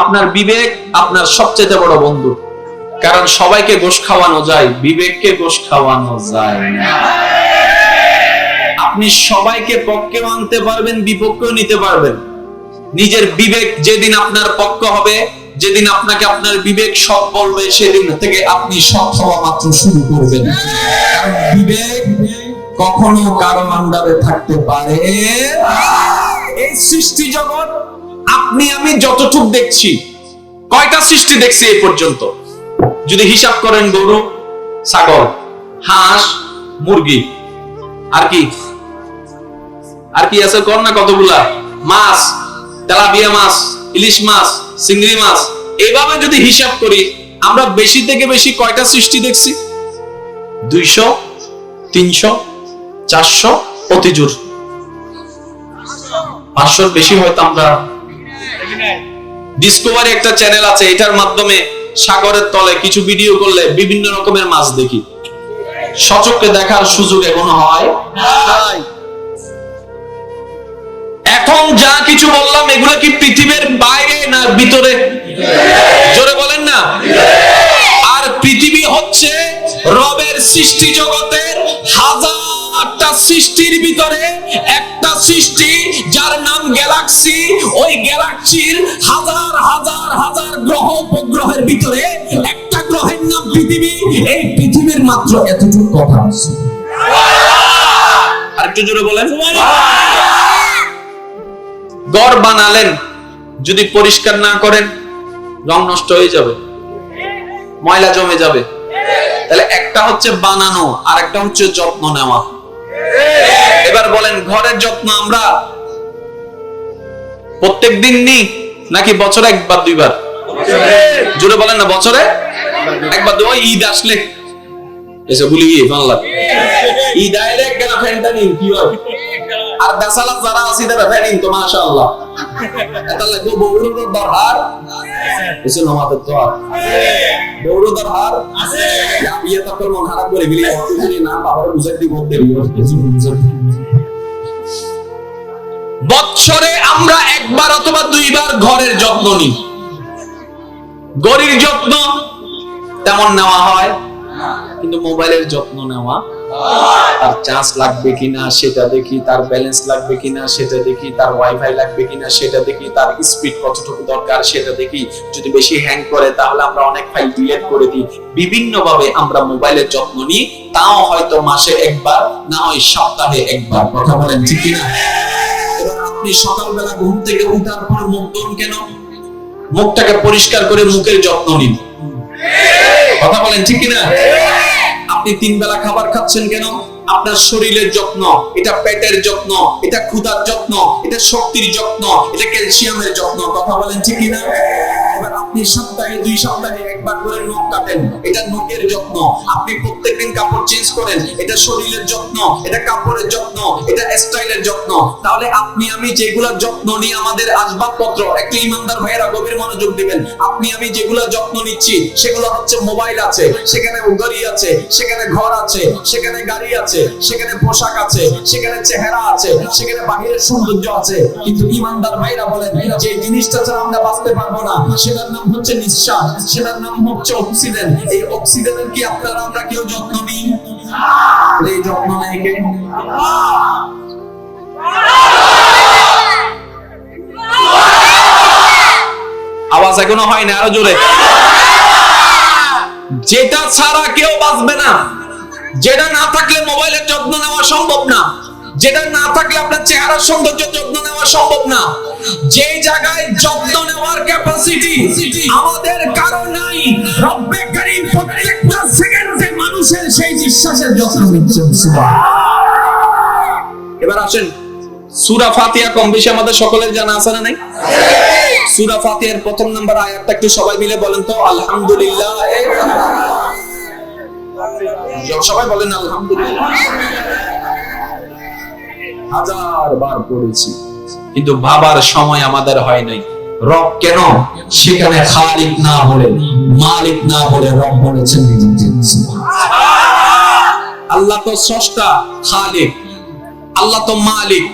আপনার বিবেক আপনার সবচেয়ে বড় বন্ধু। কারণ সবাইকে গোশ খাওয়ানো যায়, বিবেককে গোশ খাওয়ানো যায় না। আপনি সবাইকে পক্ষে আনতে পারবেন, বিপক্ষেও নিতে পারবেন। নিজের বিবেক যেদিন আপনার পক্ষ হবে, যেদিন আপনাকে আপনার বিবেক সব বলবে, সেদিন থেকে আপনি সব হওয়া মাত্র শুরু করবেন। বিবেক কখনো কারও আন্ডারে থাকতে পারে এই সৃষ্টি জগৎ আপনি, আমি যতটুক দেখছি, কয়টা সৃষ্টি দেখছি এই পর্যন্ত? যদি হিসাব করেন গরু, ছাগল, হাঁস, মুরগি, আর কি? আর কি আছে কর না কতগুলা? মাছ, তেলাপিয়া মাছ, ইলিশ মাছ, চিংড়ি মাছ। এইভাবে যদি হিসাব করি, আমরা বেশি থেকে বেশি কয়টা সৃষ্টি দেখছি? দুইশো, তিনশো, চারশো অতিজুর পাঁচশোর বেশি হয়তো আমরা ডিসকভারি একটা চ্যানেল আছে এটার মাধ্যমে সাগরের তলে কিছু ভিডিও করলে বিভিন্ন রকমের মাছ দেখি। সচককে দেখার সুযোগ এখনও হয়? এখন যা কিছু বললাম এগুলো কি পৃথিবীর বাইরে না ভিতরে? জোরে বলেন না। আর পৃথিবী হচ্ছে রবের সৃষ্টি জগতের হাজারটা সৃষ্টির ভিতরে একটা সৃষ্টি যার নাম গ্যালাক্সি ওই গ্যালাক্সির হাজার হাজার হাজার গ্রহ উপগ্রহের ভিতরে একটা গ্রহের নাম পৃথিবী। এই পৃথিবীর মাত্র এতটুকু কথা আছে। আরেকটু জোরে বলেন। গড় বানালেন যদি পরিষ্কার না করেন রং নষ্ট হয়ে যাবে। ময়লা জমে যাবে। তাহলে একটা হচ্ছে বানানো আর একটা হচ্ছে যত্ন নেওয়া। এবার বলেন ঘরের যত্ন আমরা প্রত্যেক দিন নিই নাকি বছরে একবার, দুইবার? জুড়ে বলেন না, বছরে একবার দুই ঈদ আসলে। এসে ভুলে গিয়ে বাংলা ঈদ আইলে নিন, কি হয়? আর বেসালা যারা তারা ফ্যানিং তো, মাশাআল্লাহ। বৌরুর দরহার এসে তো আর আছে ইয়ে তো তোর মন খারাপ করে, বিলি তুমি না, বাবার বুঝাই দিব, দেবি বৎসরে আমরা একবার অথবা দুইবার ঘরের যত্ন নিই গরির যত্ন তেমন নেওয়া হয়, কিন্তু মোবাইলের যত্ন নেওয়া তার চার্জ লাগবে কিনা সেটা দেখি, তার ব্যালেন্স লাগবে কিনা সেটা দেখি, তার ওয়াইফাই লাগবে কিনা সেটা দেখি, তার স্পিড কতটুকু দরকার সেটা দেখি। যদি বেশি হ্যাং করে তাহলে আমরা অনেক ফাইল ডিলিট করে দিই। বিভিন্ন ভাবে আমরা মোবাইলের যত্ন নিই, তাও হয়তো মাসে একবার, না হয় সপ্তাহে একবার। কথা বলেন ঠিক কিনা? আপনি সকালবেলা ঘুম থেকে উঠার পর মুখ ধোন কেন? মুখটাকে পরিষ্কার করে মুখের যত্ন নিন। কথা বলেন ঠিক কিনা? আপনি তিন বেলা খাবার খাচ্ছেন কেন? আপনার শরীরের যত্ন, এটা পেটের যত্ন, এটা ক্ষুধার যত্ন, এটা শক্তির যত্ন, এটা ক্যালসিয়ামের যত্ন, কথা বলেন ঠিক কিনা? আপনি সপ্তাহে দুই সপ্তাহে একবার করে নখ কাটেন। এটা নখের যত্ন। আপনি প্রত্যেকদিন কাপড় চেঞ্জ করেন। এটা শরীরের যত্ন, এটা কাপড়ের যত্ন, এটা স্টাইলের যত্ন। তাহলে আপনি, আমি যেগুলোর যত্ন নিয়ে আমাদের আসবাবপত্র, একটু ইমানদার ভাইয়েরা গভীর মনোযোগ দিবেন। আপনি, আমি যেগুলো যত্ন নিচ্ছি, সেগুলো হচ্ছে মোবাইল আছে, সেখানে গাড়ি আছে, সেখানে ঘর আছে, সেখানে গাড়ি আছে, সেখানে পোশাক আছে, সেখানে চেহারা আছে, সেখানে বাহিরের সৌন্দর্য আছে। কিন্তু ইমানদার ভাইরা বলেন, যে জিনিসটা ছাড়া আমরা বাঁচতে পারব না, সেটার নাম হচ্ছে নিঃশ্বাস, সেটার নাম হচ্ছে অক্সিজেন এই অক্সিজেনের কি আপনারা, আমরা কেউ যত্ন নিই? এই যত্ন নেই কে? আওয়াজ এখনও হয় না, আরও জোরে। যেটা ছাড়া কেউ বাঁচবে না। যেটা না থাকলে মোবাইলের যত্ন নেওয়া সম্ভব না। যেটা না থাকলে আপনার চেহারার সৌন্দর্য যত্ন নেওয়া সম্ভব না। যে জায়গায় যত্ন নেওয়ার আমাদের কারও নাই। রব্বে কারীম প্রত্যেকটা সেকেন্ডে মানুষের সেই নিঃশ্বাসের যত্ন নিচ্ছেন। এবার আসেন সূরা ফাতিহা কম বেশি আমাদের সকলের জানা আছে না নাই? সূরা ফাতিহার প্রথম নাম্বার আয়াতটা একটু সবাই মিলে বলেন তো আলহামদুলিল্লাহ। সবাই বলেন আলহামদুলিল্লাহ। হাজার বার পড়েছি কিন্তু ভাবার সময় আমাদের হয় নাই। রব কেন? সেখানে খালিক না বলে মালিক না বলে রব বলেছেন আল্লাহ তো স্রষ্টা খালিক আল্লাহ তো মালিক।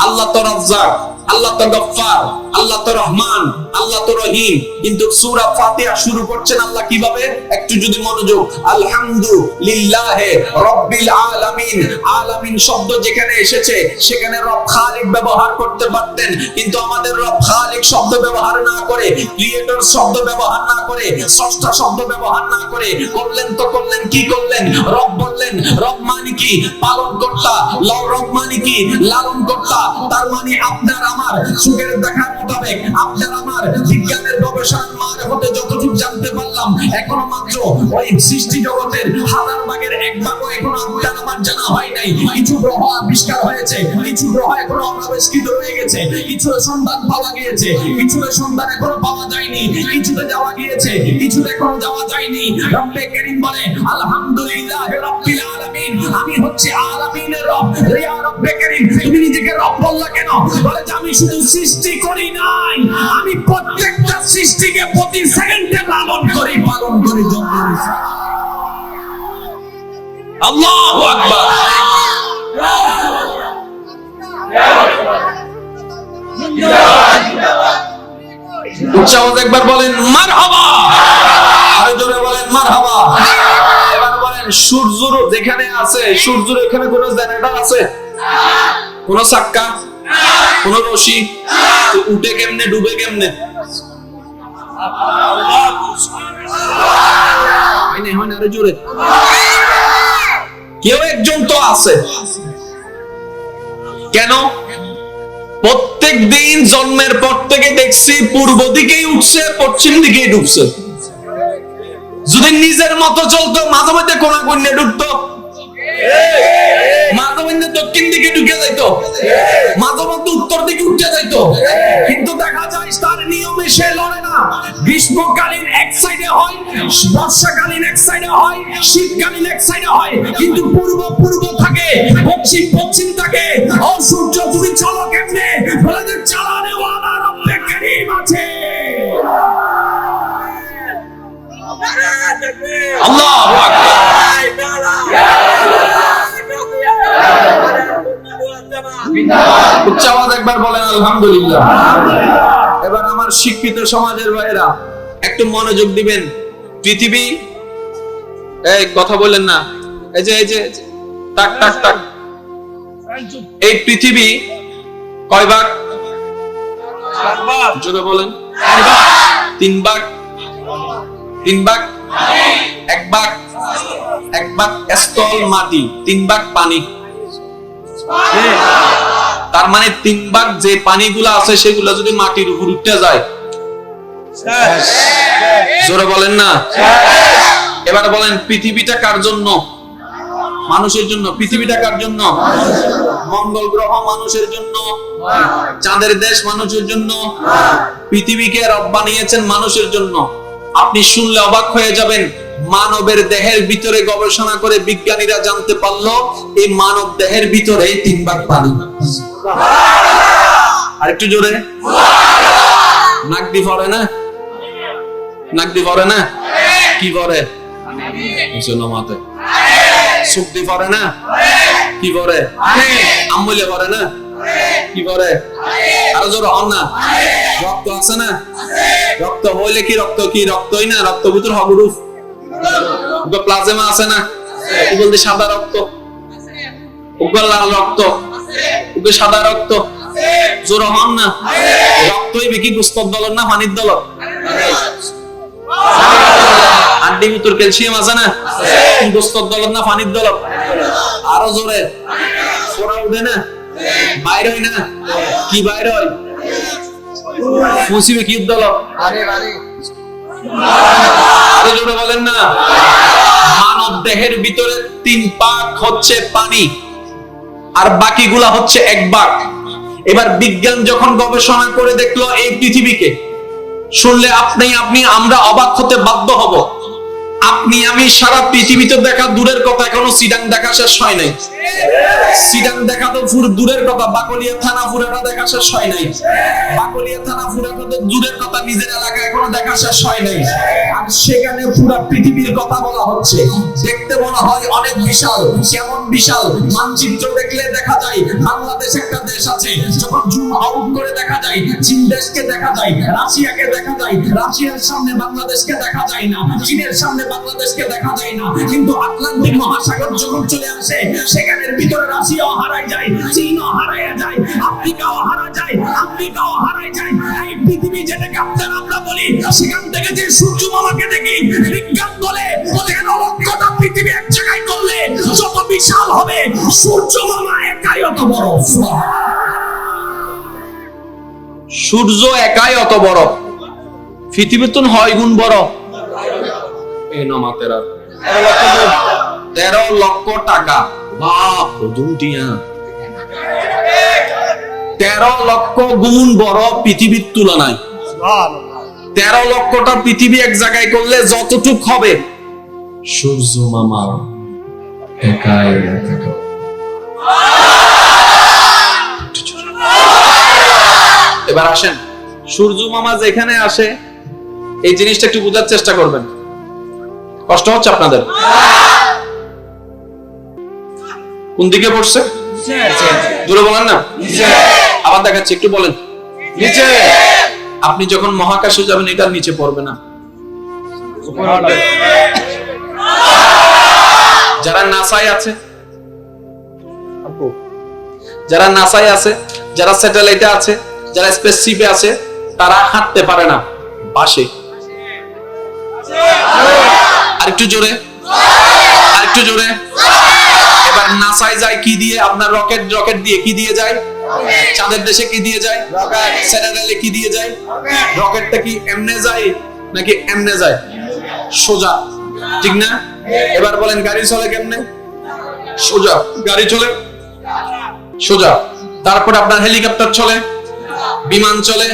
আল্লাহ তো রাজ্জাক। আল্লাহ তো গফফার, আল্লাহ তো রহমান, আল্লাহ তো রহিম। কিন্তু সূরা ফাতিহা শুরু করছেন আল্লাহ কীভাবে? একটু যদি মনোযোগ, আলহামদুলিল্লাহে রাব্বিল আলামিন আলামিন শব্দ যেখানে এসেছে, সেখানে রব খালিক ব্যবহার করতে পারতেন। কিন্তু আমাদের রব খালিক শব্দ ব্যবহার না করে, ক্রিয়েটর শব্দ ব্যবহার না করে, স্রষ্টা শব্দ ব্যবহার না করে, করলেন তো করলেন, কি করলেন? রব বললেন, রব মানে কি? পালন কর্তা লও রব মানে কি? লালন কর্তা তার মানে আপনার আমার সুখের দেখার মোতাবেক আপনার আমার বিজ্ঞানের গবেষণার মান হতে যতটুকু জানতে পারলাম, এখনও মাত্র ওই সৃষ্টি জগতের হাজার ভাগের এক ভাগও এখনও আপনার আমার জানা হয় নাই। কিছু গ্রহ আবিষ্কার হয়েছে, কিছু গ্রহ এখনও অনাবিষ্কৃত রয়ে গেছে, কিছু সন্ধান পাওয়া গিয়েছে, কিছু সন্ধান এখনও পাওয়া যায়নি, কিছুতে যাওয়া গিয়েছে, কিছুতে এখনও যাওয়া যায়নি। রব্বে করিম বলে, আলহামদুলিল্লাহ রাব্বিল আলামিন আমি হচ্ছে আলামিনের রব। রিয়া রব্বে করিম, তুমি নিজেকে রব বললা কেন? বলে যে আমি শুধু সৃষ্টি করি নাই, আমি প্রত্যেকটা সৃষ্টিকে প্রতি সেকেন্ডে লালন করি, পালন করি করি। আল্লাহু আকবার। উচ্চ আওয়াজ একবার বলেন, মারহাবা। আরও জোরে বলেন, মারহাবা। সূর্যর যেখানে আছে, সূর্যর এখানে কোন জেনারেটর আছে? কোন চাক্কা? কোন রশি? উঠে কেমনে, ডুবে কেমনে? কেউ একজন তো আছে। কেন? প্রত্যেক দিন জন্মের পর থেকে দেখছি পূর্ব দিকেই উঠছে, পশ্চিম দিকেই ডুবছে। যদি নিজের মতো চলতো মাঝে মধ্যে কোন কন্যা ডুবতো মাঝে মধ্যে দক্ষিণ দিকে ঢুকে মাঝে মধ্যে উত্তর দিকে উঠে কিন্তু দেখা যায়, তার নিয়মে সে লড়ে না। গ্রীষ্মকালীন এক সাইডে হয়, বর্ষাকালীন এক সাইডে হয়, শীতকালীন এক সাইডে হয়। কিন্তু পূর্ব পূর্ব থাকে, পশ্চিম পশ্চিম থাকে। ও সূর্য তুমি চলো কেমনে? বলে চালানে আল্লাহু উচ্চ আওয়াজ একবার বলেন আলহামদুলিল্লাহ। এবার আমার শিক্ষিত সমাজের ভাইরা একটু মনোযোগ দিবেন। পৃথিবী এই কথা বললেন না। এই যে এই যে টাক টাক টাক এই পৃথিবী কয় ভাগ? জোরে বলেন। তিন ভাগ। তিন ভাগ এক ভাগ এক স্থল মাটি তিন পানি। তার মানে তিন ভাগ যে পানিগুলো আছে, সেগুলো যদি মাটির উপর উঠতে যায়। জোরে বলেন না? এবার বলেন, পৃথিবীটা কার জন্য? মানুষের জন্য। পৃথিবীটা কার জন্য? মঙ্গল গ্রহ মানুষের জন্য। চাঁদের দেশ মানুষের জন্য। পৃথিবীকে রব বানিয়েছেন মানুষের জন্য। আপনি শুনলে অবাক হয়ে যাবেন মানবের দেহের ভিতরে গবেষণা করে বিজ্ঞানীরা জানতে পারল এই মানব দেহের ভিতরে তিন ভাগ পানি আরেকটু জোরে। নাক দি পড়ে না? নাক দি পড়ে না? কি মাতে সুখ দি পড়ে না? কি করে আমলে পড়ে না? কি করে আরও জোর হন না। রক্ত আছে না? রক্ত হইলে কি রক্ত? কি রক্তই না? রক্ত ভিতর হবরুফ প্লাজমা আছে না? বলতে, সাদা রক্ত? লাল রক্ত। সাদা রক্ত। জোর হন না? রক্তই গুস্তর দলর না পানির দলর আড্ডি ভিতর ক্যালসিয়াম আছে না? গুস্তর দলর না পানির দলর আরও জোরে। ফোড়া উঠে না? বাইর হয় না? কি বাইর হয়? ফুসিবে কি দল আরও জোরে বলেন না। মানব দেহের ভিতরে তিন পাক হচ্ছে পানি আর বাকিগুলা হচ্ছে এক বাক। এবার বিজ্ঞান যখন গবেষণা করে দেখল এই পৃথিবীকে শুনলে আপনি আপনি আমরা অবাক হতে বাধ্য হব। আপনি, আমি সারা পৃথিবীতে দেখা দূরের কথা এখনও সিডাং দেখা শেষ হয় নাই। সিডাং দেখা তো পুরো দূরের কথা, বাকলিয়া থানা পুরাটা দেখা শেষ হয় নাই। বাকলিয়া থানা পুরাটা তো দূরের কথা, নিজের এলাকা এখনও দেখা শেষ হয় নাই। আর সেখানে পুরো পৃথিবীর কথা বলা হচ্ছে। দেখতে মনে হয় অনেক বিশাল, কেমন বিশাল। মানচিত্র দেখলে দেখা যায়, বাংলাদেশ একটা দেশ আছে, যখন জুম আউট করে দেখা যায়, চীন দেশকে দেখা যায়, রাশিয়াকে দেখা যায়, রাশিয়ার সামনে বাংলাদেশকে দেখা যায় না, চীনের সামনে বাংলাদেশকে দেখা যায় না। কিন্তু আটলান্টিক মহাসাগর যখন চলে আসে, সেখানের ভিতরে রাশিয়াও হারায় যায়, চীনও হারায় যায়, আফ্রিকাও হারা যায় আফ্রিকাও হারায় যায়। এই পৃথিবী যেটাকে আপনারা আমরা বলি, সেখান থেকে যে সূর্য মামাকে দেখি, বিজ্ঞান বলে তেরো লক্ষটা পৃথিবী এক জায়গায় করলে যত বিশাল হবে সূর্য মামা একাই অত বড়। সূর্য একাই অত বড়। পৃথিবীর তো হয় গুণ বড়। এই নমা তেরা তেরো লক্ষ টাকা। বাপ দুটিয়া তেরো লক্ষ গুণ বড় পৃথিবীর তুলনায়। তেরো লক্ষটা পৃথিবী এক জায়গায় করলে যতটুক হবে। সূর্য মামা একাই এবার আসেন। সূর্য মামা যেখানে আসে, এই জিনিসটা একটু বোঝার চেষ্টা করবেন। কষ্ট হচ্ছে আপনাদের? কোন দিকে পড়ছে? দূরে বলেন না? আবার দেখাচ্ছি একটু বলেন। নিচে। আপনি যখন মহাকাশে যাবেন এটার নিচে পড়বে না। যারা নাসায় আছে যারা নাসায় আছে যারা স্যাটেলাইটে আছে যারা স্পেসশিপে আছে তারা হাঁটতে পারে না। বাসে। আরেকটু জোরে। আরেকটু জোরে। এবার নাসায় যায় কি দিয়ে? আপনার রকেট রকেট দিয়ে কি দিয়ে যায়? চাঁদের দেশে কি দিয়ে যায়? স্যাটেলাইটে কি দিয়ে যায়? রকেটটা কি এমনে যায় নাকি এমনে যায়? সোজা। ঠিক না? এবার বলেন, গাড়ি চলে কেমনে? সোজা। গাড়ি চলে? সোজা। তারপর আপনার হেলিকপ্টার চলে? বিমান চলে?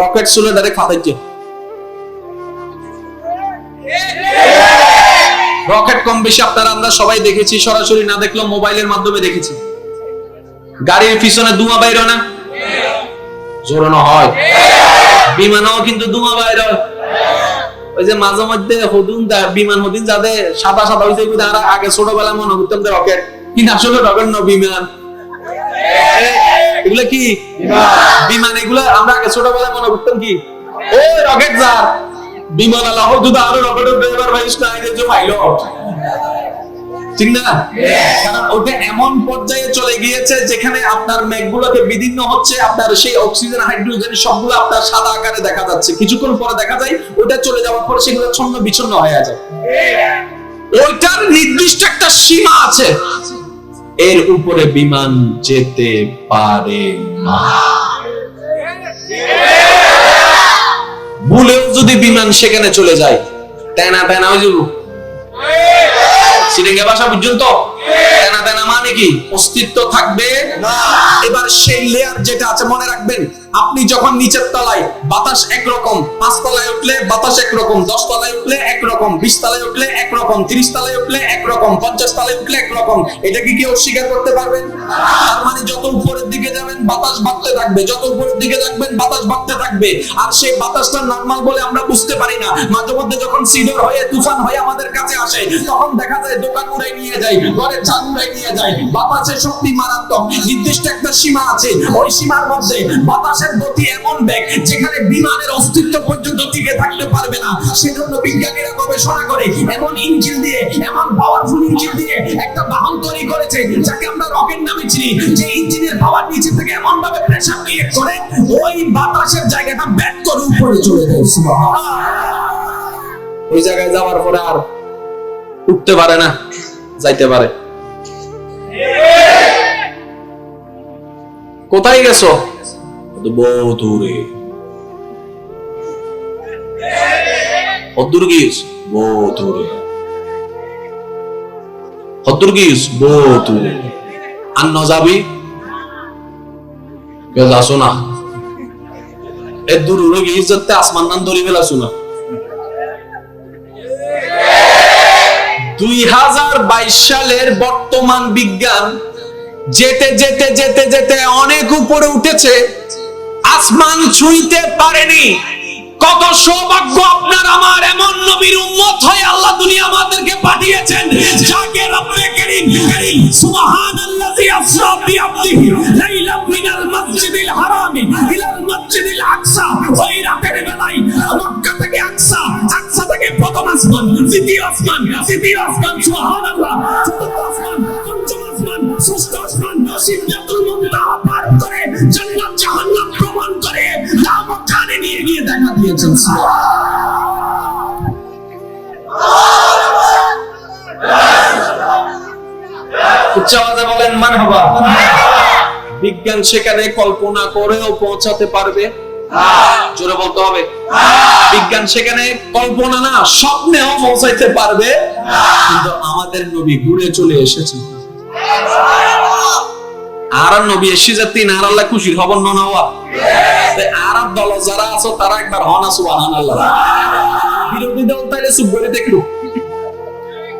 রকেট চলে, ডাইরেক্ট ফাটাইছে রকেট কম বেশি আপনারা আমরা সবাই দেখেছি সরাসরি না দেখলেও মোবাইলের মাধ্যমে দেখেছি। গাড়ির পিছনে ধোঁয়া বাইর না? জোরানো হয়। বিমানও কিন্তু ধোঁয়া বাইর। ওই যে মাঝে মধ্যে হদুন বিমান হদিন যাদের সাদা সাদা হইতে আগে ছোটবেলা মনে করতাম যে রকেট কিন্তু আসলে রকেট না বিমান? এগুলা কি? বিমান। এগুলা আমরা আগে ছোটবেলায় মনে করতাম কি? ও রকেট যা বিমান আলা হোক যদি আরও রকেটের ড্রাইভার ভাইস না যে পাইলট ঠিক না? কারণ ওটা এমন পর্যায়ে চলে গিয়েছে যেখানে আপনার মেঘগুলোকে বিদীর্ণ হচ্ছে, আপনার সেই অক্সিজেন, হাইড্রোজেন সবগুলো আপনার সাদা আকারে দেখা যাচ্ছে। কিছুক্ষণ পরে দেখা যায়, ওটা চলে যাওয়ার পরে সেগুলো ছন্ন বিচ্ছন্ন হয়ে যায়। ওইটার নির্দিষ্ট একটা সীমা আছে। এর উপরে বিমান যেতে পারে না। যদি বিমান সেখানে চলে যায়? তেনা তেনা, ওই যে সিরিঙ্গা ভাষা পর্যন্ত? তেনা তেনা মানে কি? অস্তিত্ব থাকবে? না। এবার সেই লেয়ার যেটা আছে, মনে রাখবেন আপনি যখন নিচের তলায় বাতাস একরকম, পাঁচ তলায় উঠলে বাতাস একরকম, দশ তলায় উঠলে একরকম, বিশ তলায় উঠলে একরকম, তিরিশ তলায় উঠলে একরকম, পঞ্চাশ তলায় উঠলে একরকম, এটা কি কেউ স্বীকার করতে পারবেন? তার মানে যত উপরের দিকে যাবেন, বাতাস বাড়তে থাকবে। যত উপরের দিকে যাবেন, বাতাস বাড়তে থাকবে। আর সেই বাতাসটা নর্মাল বলে আমরা বুঝতে পারি না। মাঝে মধ্যে যখন সিডর হয়ে, তুফান হয়ে আমাদের কাছে আসে, তখন দেখা যায় দোকান উড়াই নিয়ে যায়, ঘরের ছাদ উড়াই নিয়ে যায়। বাতাসের শক্তি মারাত্মক। নির্দিষ্ট একটা সীমা আছে। ওই সীমার মধ্যে বাতাসের গতি এমন বেগ যেখানে বিমানের অস্তিত্ব পর্যন্ত টিকে থাকতে পারবে না সেজন্য বিজ্ঞানীরা গবেষণা করে এমন ইঞ্জিন দিয়ে এমন পাওয়ারফুল ইঞ্জিন দিয়ে একটা বাহন তৈরি করেছে যাকে আমরা রকেট নামে চিনি। যে ইঞ্জিনের পাওয়ার নিচে থেকে এমন ভাবে প্রেসার ক্রিয়েট করে ওই বাতাসের জায়গাটা ব্যাক করে উপরে চলে যায়। ওই জায়গায় যাওয়ার পরে আর উঠতে পারে না যাইতে পারে। কোথায় গেছো? গিয়েছ বহু দূরে দুই হাজার বাইশ সালের বর্তমান বিজ্ঞান যেতে যেতে যেতে যেতে অনেক উপরে উঠেছে আসমান ছুঁইতে পারেনি। কত সৌভাগ্য আপনার আমার এমন নবীর উম্মত হয়ে আল্লাহ দুনিয়া আমাদেরকে পাঠিয়েছেন। যাকে রব্বে করিম করিম, সুবহানাল্লাযী আসরা বিআবদিহি লাইলাম মিনাল মাসজিদিল হারামি ইলাল মাসজিদিল আকসা। ওই রাতের বেলায় মক্কা থেকে আকসা আকসা থেকে প্রথম আসমান, দ্বিতীয় আসমান, তৃতীয় আসমান, সুবহানাল্লাহ। চতুর্থ আসমান, পঞ্চম আসমান, ষষ্ঠ আসমান সিদরাতুল মুনতাহা পার করে জান্নাত জাহান্নাম করে নিয়ে গিয়ে দেখা দিয়েছেন উচ্চ আওয়াজে বলেন মারহাবা বিজ্ঞান সেখানে কল্পনা করেও পৌঁছাতে পারবে। জোরে বলতে হবে। বিজ্ঞান সেখানে কল্পনা না, স্বপ্নেও পৌঁছাইতে পারবে। কিন্তু আমাদের নবী ঘুরে চলে এসেছেন। আর নবী এসে না আল্লাহ খুশির হবেন না হওয়া আর দল যারা আছো, তারা একবার হন আসু আল্লাহ বিরোধী দল তাইলে চুপ করে দেখল।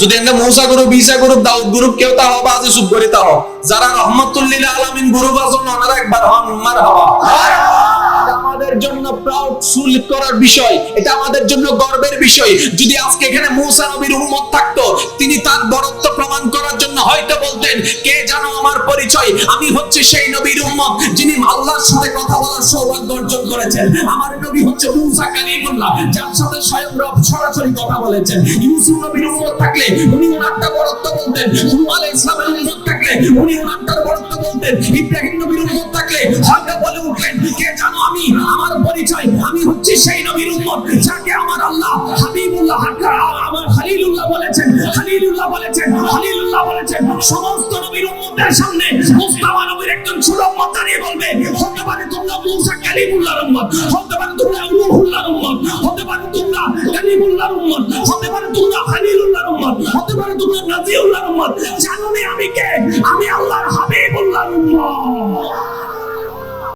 যদি এনে Musa group, Isa group, Dawood group কেউ তা হবা আছে চুপ করে তা হোক যারা রহমতুল্লিল আলামিন গ্রুপ আছেন ওনারা একবার হন মার হওয়া। আমাদের জন্য প্রাউড ফুল করার বিষয়। এটা আমাদের জন্য গর্বের বিষয়। যদি আজকে এখানে মূসা নবীর উম্মত থাকতো, তিনি তার বরত্ব প্রমাণ করার জন্য হয়তো বলতেন, কে জানো আমার পরিচয়? আমি হচ্ছে সেই নবীর উম্মত যিনি আল্লাহর সাথে কথা বলার সৌভাগ্য অর্জন করেছেন। আমার নবী হচ্ছে মূসা কালিমুল্লাহ, যার সাথে স্বয়ং রব সরাসরি কথা বলেছেন। ইউসুফ নবীর উম্মত থাকলে উনি ওনারটা বরত্ব বলতেন। হুম আলাইহিস সালামের উম্মত থাকলে উনি ওনারটার বরত্ব বলতেন। ইব্রাহিম নবীর উম্মত থাকলে হয়তো বলে উঠলেন, কে জানো আমি? আমার পরিচয় আমি হচ্ছে সেই নবীর উম্মত যাকে আমার আল্লাহ হাবিবুল্লাহ আমার খলিলুল্লাহ বলেছেন খলিলুল্লাহ বলেছেন খলিলুল্লাহ বলেছেন। সমস্ত নবীর উম্মতের সামনে মুস্তাফা নবীর একজন ছোট উম্মত দাঁড়িয়ে বলবে, হতে পারে তোমরা মুসা কালিমুল্লাহর উম্মত, হতে পারে তোমরা রূহুল্লাহর উম্মত, হতে পারে তোমরা কালিমুল্লাহর উম্মত, হতে পারে তোমরা খলিলুল্লাহর উম্মত, হতে পারে তোমরা নাজিউল্লাহর উম্মত। জানো আমি কে? আমি আল্লাহর হাবিবুল্লাহর উম্মত।